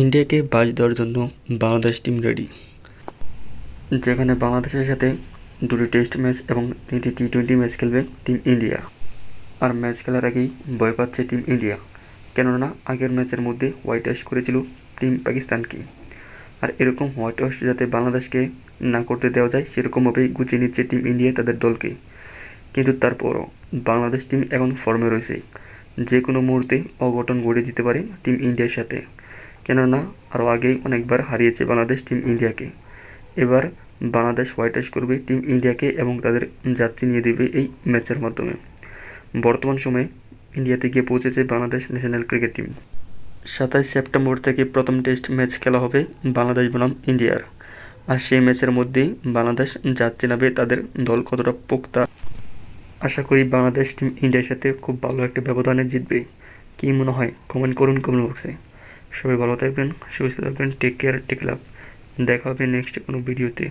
ইন্ডিয়াকে বাজ দেওয়ার জন্য বাংলাদেশ টিম রেডি যেখানে বাংলাদেশের সাথে দুটি টেস্ট ম্যাচ এবং তিনটি টি টোয়েন্টি ম্যাচ খেলবে টিম ইন্ডিয়া আর ম্যাচ খেলার আগেই ভয় পাচ্ছে টিম ইন্ডিয়া কেননা আগের ম্যাচের মধ্যে হোয়াইট ওয়াশ করেছিল টিম পাকিস্তানকে। আর এরকম হোয়াইট ওয়াশ যাতে বাংলাদেশকে না করতে দেওয়া যায়, সেরকমভাবেই গুছিয়ে নিচ্ছে টিম ইন্ডিয়া তাদের দলকে। কিন্তু তারপরও বাংলাদেশ টিম এখন ফর্মে রয়েছে। যে কোনো মুহূর্তে অঘটন ঘটে যেতে পারে টিম ইন্ডিয়ার সাথে। কেননা আরও আগেই অনেকবার হারিয়েছে বাংলাদেশ টিম ইন্ডিয়াকে। এবার বাংলাদেশ হোয়াইট ওয়াশ করবে টিম ইন্ডিয়াকে এবং তাদের যাত্রী নিয়ে দেবে এই ম্যাচের মাধ্যমে। বর্তমান সময়ে ইন্ডিয়াতে গিয়ে পৌঁছেছে বাংলাদেশ ন্যাশনাল ক্রিকেট টিম। সাতাইশ সেপ্টেম্বর থেকে প্রথম টেস্ট ম্যাচ খেলা হবে বাংলাদেশ বনাম ইন্ডিয়ার। আর সেই ম্যাচের মধ্যেই বাংলাদেশ যাত্রী নেবে তাদের দল কতটা পোক্তা। আশা করি বাংলাদেশ টিম ইন্ডিয়ার সাথে খুব ভালো একটা ব্যবধানে জিতবে। কী মনে হয়? কমেন্ট করুন কমেন্ট বক্সে। সবাই ভালো থাকবেন সুস্থ থাকবেন টেক কেয়ার টেক লাভ দেখা হবে নেক্সট কোনো ভিডিওতে